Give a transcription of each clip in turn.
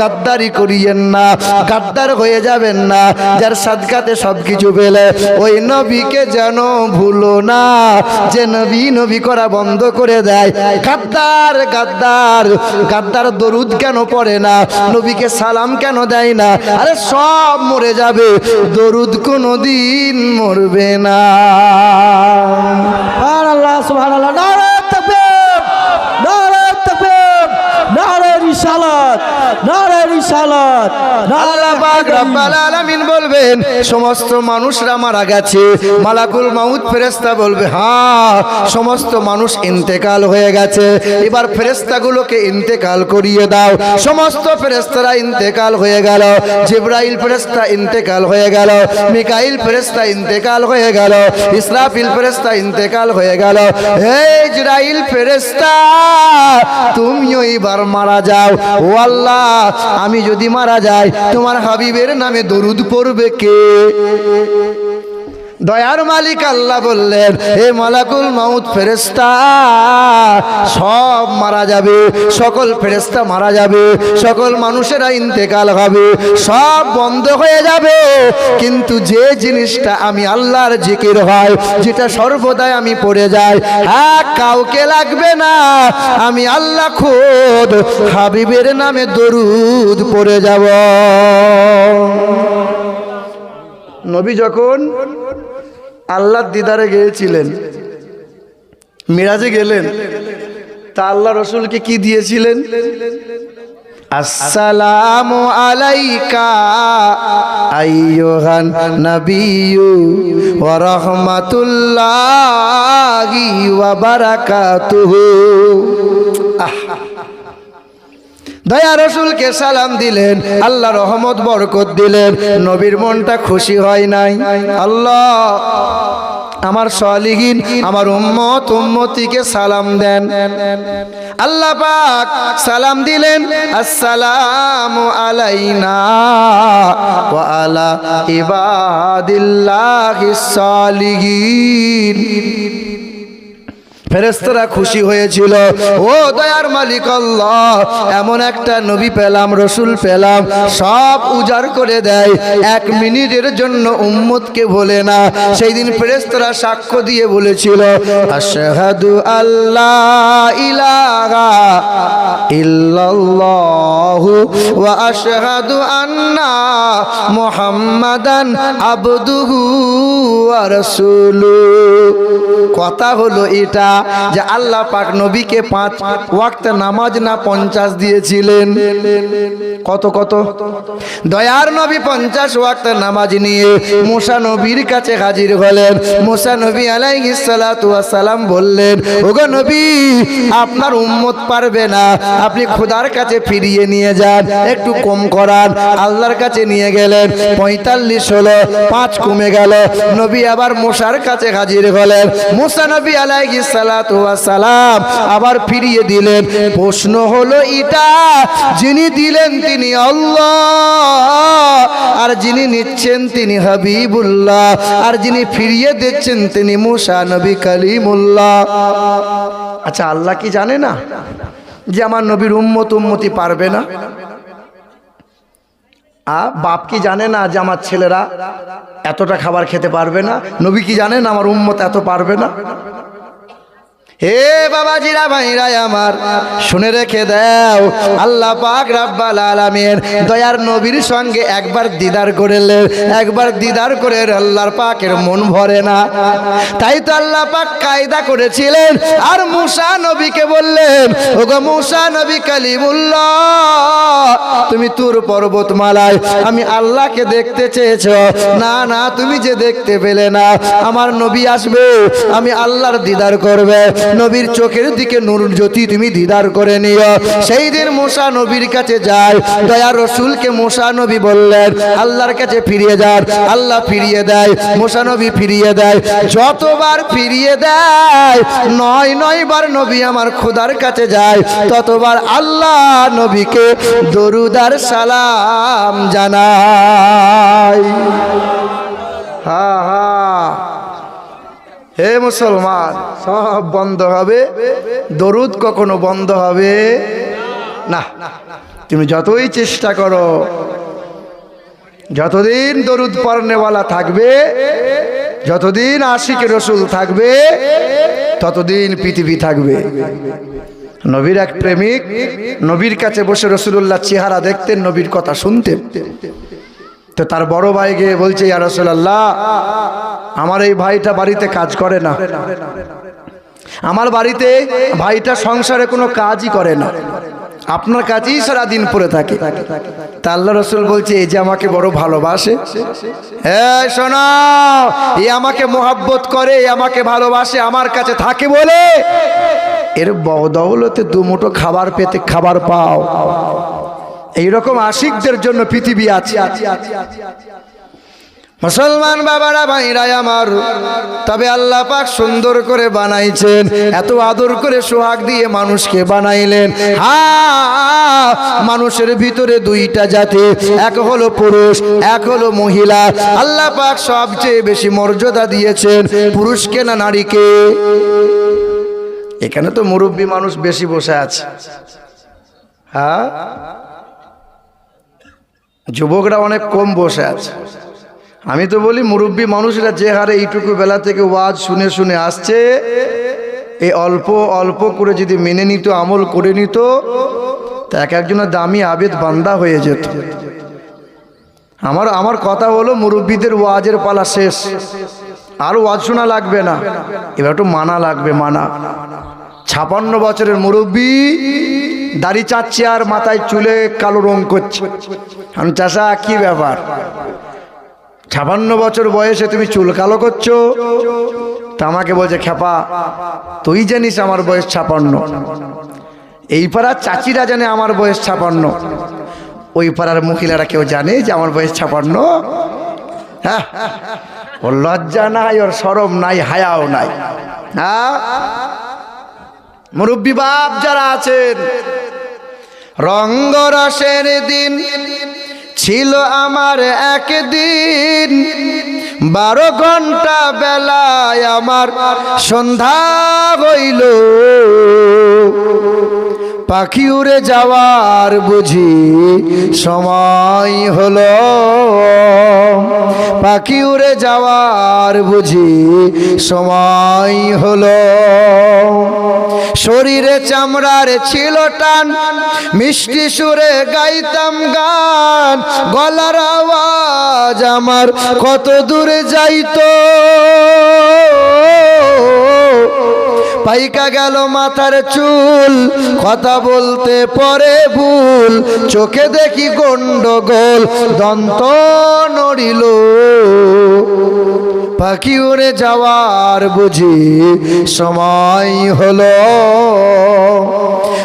গাদ্দারি করিয়েন না, গাদ্দার হয়ে যাবেন না, যার সাদকাতে সব কিছু পেলে ওই নবীকে যেন ভুলো না, যে নবী নবী করা বন্ধ করে দেয়। গাদ্দার গাদ্দার গাদ্দার দরুদ কেন পড়ে না? নবীকে সালাম কেন দেয় না? আরে সব মরে যাবে, দরুদ কোনো দিন মরবে না আল্লাহ সুবহানাল্লাহ নারে তাকবীর নারে তাকবীর নারে রিসালাত নারে রিসালাত আল্লাহ পাক রব্বাল সমস্ত মানুষরা মারা গেছে। মালাকুল মাউত ফেরেশতা বলবে হ্যাঁ সমস্ত মানুষ ইন্তেকাল হয়ে গেছে। এবার ফেরেশতাগুলোকে ইন্তেকাল করিয়ে দাও। সমস্ত ফেরেস্তারা ইন্তেকাল হয়ে গেল। জিব্রাইল ফেরেশতা ইন্তেকাল হয়ে গেল। মিকাইল ফেরেস্তা ইন্তেকাল হয়ে গেল। ইসরাফিল ফেরেস্তা ইন্তেকাল হয়ে গেল। হে ইসরাইল ফেরেশতা, তুমিও এবার মারা যাও। ও আল্লাহ, আমি যদি মারা যাই, তোমার হাবিবের নামে দরুদ পড়বে কে দয়ার মালিক আল্লাহ বললেন হে মালাকুল মাউত ফেরেস্তা সব মারা যাবে, সকল ফেরেস্তা মারা যাবে, সকল মানুষেরা ইন্তেকাল হবে, সব বন্ধ হয়ে যাবে। কিন্তু যে জিনিসটা আমি আল্লাহর জিকির হয়, যেটা সর্বদাই আমি পড়ে যাই হ্যাঁ কাউকে লাগবে না। আমি আল্লাহ খোদ হাবিবের নামে দরুদ পড়ে যাব। নবী যখন আল্লাহর দিদারে গিয়েছিলেন, মিরাজে গেলেন, তা আল্লাহ রসুলকে কি দিয়েছিলেন? আসসালামু আলাইকা, আইয়ুহান নাবিয়্যু ওয়া রাহমাতুল্লাহি ওয়া বারাকাতুহু। আহ দয়া রসুলকে সালাম দিলেন, আল্লাহ রহমত, বরকত দিলেন, নবীর মনটা খুশি হয় নাই। আল্লাহ আমার সলিহীন, আমার উম্মত, উম্মতিকে সালাম দেন। আল্লাহ পাক সালাম দিলেন, আসসালামু আলাইনা ওয়া আলা ইবাদিল্লাহিস সালিহিন। ফেরেস্তরা খুশি হয়েছিল। ও দয়ার মালিক আল্লাহ, এমন একটা নবী পেলাম, রসুল পেলাম, সব উজাড় করে দেয়। এক মিনিটের জন্য উম্মতকে বলে না। সেই দিন ফেরেস্তরা সাক্ষ্য দিয়ে বলেছিল, আশহাদু আল্লাহ ইলাহা ইল্লাল্লাহু ওয়া আশহাদু আন্না মুহাম্মাদান আবদুহু ওয়া রাসূলুহু। কথা হলো এটা। যে আল্লাহ পাক নবীকে পাঁচ ওয়াক্ত নামাজ না পঞ্চাশ দিয়েছিলেন। কত কত? দয়ার নবী পঞ্চাশ ওয়াক্ত নামাজ নিয়ে মোসা নবীর কাছে হাজির হলেন। মোসা নবী আলাইহিস সালাম বললেন, ওগো নবী, আপনার উম্মত পারবে না। আপনি খোদার কাছে ফিরিয়ে নিয়ে যান, একটু কম করান। আল্লাহর কাছে নিয়ে গেলেন, পঁয়তাল্লিশ হলো, পাঁচ কমে গেল। নবী আবার মোসার কাছে হাজির হলেন। মুসা নবী আলাইহি সালাতু ওয়াস সালাম আবার ফিরিয়ে দিলেন। প্রশ্ন হলো এটা, যিনি দিলেন তিনি আল্লাহ, আর যিনি নিচ্ছেন তিনি হাবিবুল্লাহ, আর যিনি ফিরিয়ে দিচ্ছেন তিনি মুসা নবী কালিমুল্লাহ। আচ্ছা আল্লাহ কি জানে না যে আমার নবীর উম্মত উম্মতি পারবে না? আ, বাপ কি জানে না যে আমার ছেলেরা এতটা খাবার খেতে পারবে না? নবী কি জানে না আমার উম্মত এত পারবে না? হে বাবা বাবাজিরা ভাইরা আমার। শুনে রেখে দাও, আল্লাহ পাক রাব্বাল আলামিন দয়ার নবীর সঙ্গে একবার দিদার করলেন একবার দিদার করে আল্লাহর পাকের মন ভরে না। তাই তো আল্লাহ পাক কায়দা করেছিলেন, আর মুসা নবীকে বললেন, ওগো মুসা নবী কালিমুল্লাহ, তুমি তোর পর্বতমালায়, আমি আল্লাহকে দেখতে চেয়েছ। না না, তুমি যে দেখতে পেলে না, আমার নবী আসবে, আমি আল্লাহর দিদার করবে। নবীর চোখের দিকে নূর জ্যোতি তুমি দিদার করে নিও। সেই দিন মোসা নবীর কাছে যায়, দয়া রসুলকে মোসা নবী বললেন, আল্লাহর কাছে ফিরিয়ে যান, আল্লাহ ফিরিয়ে দেয়, মোসা নবী ফিরিয়ে দেয়, যতবার ফিরিয়ে দেয়, নয় নয় বার নবী আমার খোদার কাছে যায়, ততবার আল্লাহ নবীকে দরুদার সালাম জানাই মুসলমান, সব বন্ধ হবে। দরুদ কখনো বন্ধ হবে? না। তুমি যতই চেষ্টা করো, যতদিন দরুদ পর্নেওয়ালা থাকবে, যতদিন আশিক রসুল থাকবে, ততদিন পৃথিবী থাকবে। নবীর এক প্রেমিক, নবীর কাছে বসে রসুল্লাহ চেহারা দেখতেন, নবীর কথা শুনতেন। তো তার বড় ভাই গিয়ে বলছে, ইয়া রসুল্লাহ আমার এই ভাইটা বাড়িতে কাজ করে না। আমার বাড়িতে ভাইটা সংসারে কোনো কাজই করে না। আপনার কাছেই সারাদিন পড়ে থাকে। তা আল্লাহ রসুল বলছে, এই যে আমাকে বড় ভালোবাসে হ্যাঁ শোনো, এ আমাকে মোহাব্বত করে, এ আমাকে ভালোবাসে, আমার কাছে থাকে বলে এর বদৌলতে দু মুঠো খাবার পেতে খাবার পাও। এইরকম আশিকদের জন্য পৃথিবী আছে। মুসলমান বাবারা, ভাইরাই আমার, তবে আল্লাহ পাক সুন্দর করে বানাইছেন, এত আদর করে সোহাগ দিয়ে মানুষকে বানাইলেন। মানুষের ভিতরে দুইটা জাতি, এক হলো পুরুষ, এক হলো মহিলা। আল্লাহ পাক সবচেয়ে বেশি মর্যাদা দিয়েছেন, পুরুষকে না নারীকে? এখানে তো মুরব্বী মানুষ বেশি বসে আছে। হ্যাঁ যুবকরা অনেক কম বসে আছে। আমি তো বলি, মুরব্বী মানুষরা যে হারে এইটুকু বেলা থেকে ওয়াজ শুনে শুনে আসছে এই অল্প অল্প করে যদি মেনে নিত, আমল করে নিত, তা এক একজনের দামি আবেদ বান্দা হয়ে যেত। আমার আমার কথা হলো, মুরব্বীদের ওয়াজের পালা শেষ। আর ওয়াজ শোনা লাগবে না। এবার একটু মানা লাগবে, মানা। ছাপান্ন বছরের মুরব্বী দাড়ি চাচ্ছে আর মাথায় চুলে কালো রং করছে। আমি চাষা, কি ব্যাপার? ছাপান্ন বছর বয়সে তুমি চুল কালো করছ? তা আমাকে বলছে খেপা তুই জানিস আমার বয়স ছাপান্ন। এই পাড়ার চাচিরা জানে আমার বয়স ছাপান্ন। ওই পাড়ার মহিলারা কেউ জানে যে আমার বয়স ছাপান্ন? হ্যাঁ ওর লজ্জা নাই, ওর সরম নাই, হায়াও নাই। হ্যাঁ? মুরব্বী বাপ যারা আছেন রঙ্গরসের দিন ছিল আমার একদিন। বারো ঘণ্টা বেলায় আমার সন্ধ্যা হইল। পাখি উড়ে যাওয়ার বুঝি সময় হলো। পাখি উড়ে যাওয়ার বুঝি সময় হলো। শরীরে চামড়ার ছিল টান, মিষ্টি সুরে গাইতাম গান, গলার আওয়াজ আমার কত দূরে যাইতো। পাইকা গেল মাথার চুল কথা বলতে পরে ভুল চোখে দেখি গন্ডগোল দন্ত নড়িল। পাখি উড়ে যাওয়ার বুঝি সময় হলো।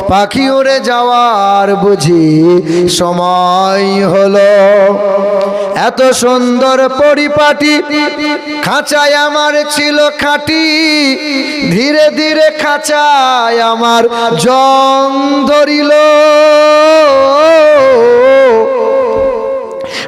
পাখি উড়ে যাওয়ার বুঝি সময় হলো। এত সুন্দর পরিপাটি খাঁচায় আমার ছিল খাটি। ধীরে ধীরে খাঁচায় আমার জং ধরিল।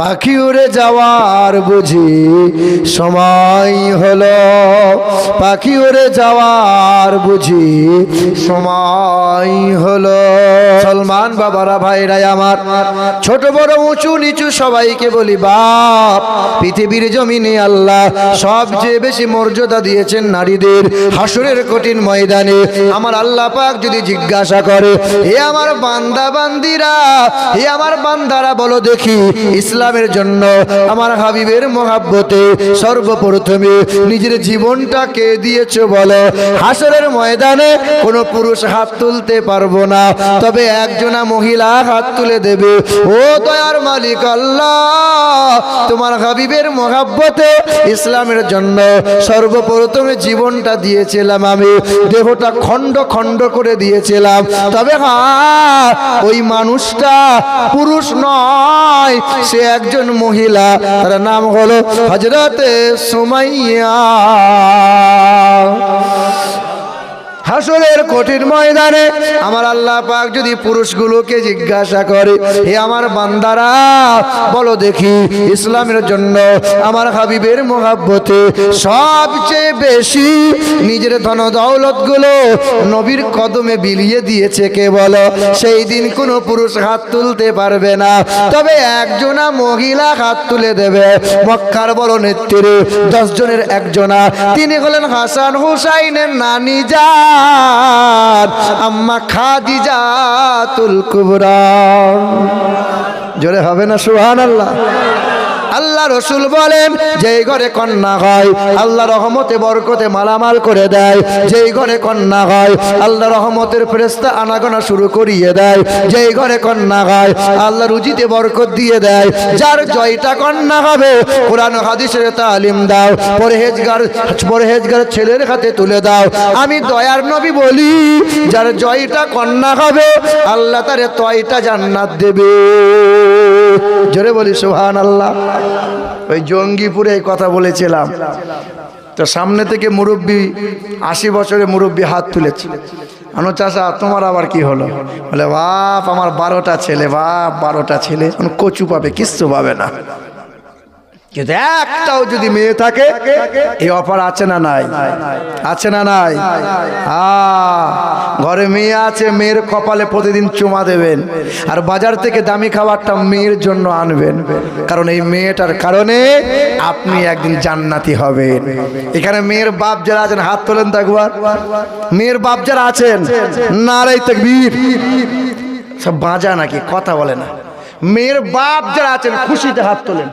পাখি উড়ে যাওয়ার বুঝি সময় হলো। পাখি উড়ে যাওয়ার বুঝি সময় হলো। সলমান বাবারা, ভাইরাই আমার, ছোট, বড়, উঁচু, নিচু সবাইকে বলি, বাপ, পৃথিবীর জমিনে আল্লাহ সবচেয়ে বেশি মর্যাদা দিয়েছেন নারীদের হাসুরের কঠিন ময়দানে। আমার আল্লাহ পাক যদি জিজ্ঞাসা করে, হে আমার বান্দা, বান্দিরা, হে আমার বান্দারা, বলো দেখি ইসলামের জন্য আমার হাবিবের মহাব্বতে সর্বপ্রথমে নিজের জীবনটাকে দিয়েছ বলো হাসরের ময়দানে কোনো পুরুষ হাত তুলতে পারব না। তবে একজনা মহিলা হাত তুলে দেবে। ও দয়ার মালিক আল্লাহ, তোমার হাবিবের মহাব্বতে ইসলামের জন্য সর্বপ্রথমে জীবনটা দিয়েছিলাম আমি। দেহটা খণ্ড খণ্ড করে দিয়েছিলাম। তবে হ্যাঁ ওই মানুষটা পুরুষ নয়, সে একজন মহিলা তার নাম হলো হজরতে সুমাইয়া। হাসরের কঠিন ময়দানে আমার আল্লাহ পাক যদি পুরুষগুলোকে জিজ্ঞাসা করে, হে আমার বান্দারা, বলো দেখি ইসলামের জন্য আমার হাবিবের মোহাব্বতে সবচেয়ে বেশি নিজের ধন দৌলতগুলো নবীর কদমে বিলিয়ে দিয়েছে কে বলো? সেই দিন কোনো পুরুষ হাত তুলতে পারবে না। তবে একজনা মহিলা হাত তুলে দেবে। মক্কার বড় নেত্রী দশ জনের একজনা। তিনি হলেন হাসান হুসাইনের নানি যান আম্মা খাদিজা তুল কুবরা। জোরে হবে না সুহান আল্লাহ আল্লাহ রসুল বলেন, যেই ঘরে কন্যা হয়, আল্লাহ রহমতে বরকতে মালামাল করে দেয়। যেই ঘরে কন্যা হয়, আল্লাহ রহমতের ফেরেস্তা আনাগোনা শুরু করিয়ে দেয়। যেই ঘরে কন্যা হয়, আল্লাহ রুজিতে বরকত দিয়ে দেয়। যার জয়টা কন্যা হবে, কোরআন হাদিসের তালিম দাও, পরহেজগার পরহেজগার ছেলের হাতে তুলে দাও। আমি দয়ার নবী বলি, যার জয়টা কন্যা হবে, আল্লাহ তারে তয়টা জান্নাত দেবে। জোরে বলি সুহান আল্লাহ ওই জঙ্গিপুরে এই কথা বলেছিলাম। তো সামনে থেকে মুরব্বী, আশি বছরে মুরব্বী হাত তুলেছে। আনো চাষা তোমার আবার কি হলো? বলে, বাপ, আমার বারোটা ছেলে, বাপ, বারোটা ছেলে। কচু পাবে, কিচ্ছু পাবে না। কিন্তু একটাও যদি মেয়ে থাকে, এই অফার আছে না নাই? আছে না নাই? আ ঘরে মেয়ে আছে, মেয়ের কপালে প্রতিদিন চুমা দেবেন। আর বাজার থেকে দামি খাবারটা মেয়ের জন্য আনবেন। কারণ এই মেয়েটার কারণে আপনি একদিন জান্নাতি হবেন। এখানে মেয়ের বাপ যারা আছেন, হাত তোলেন একবার। মেয়ের বাপ যারা আছেন নারাই তকবীর। সব বাজা নাকি? কথা বলে না। মেয়ের বাপ যারা আছেন, খুশিতে হাত তোলেন।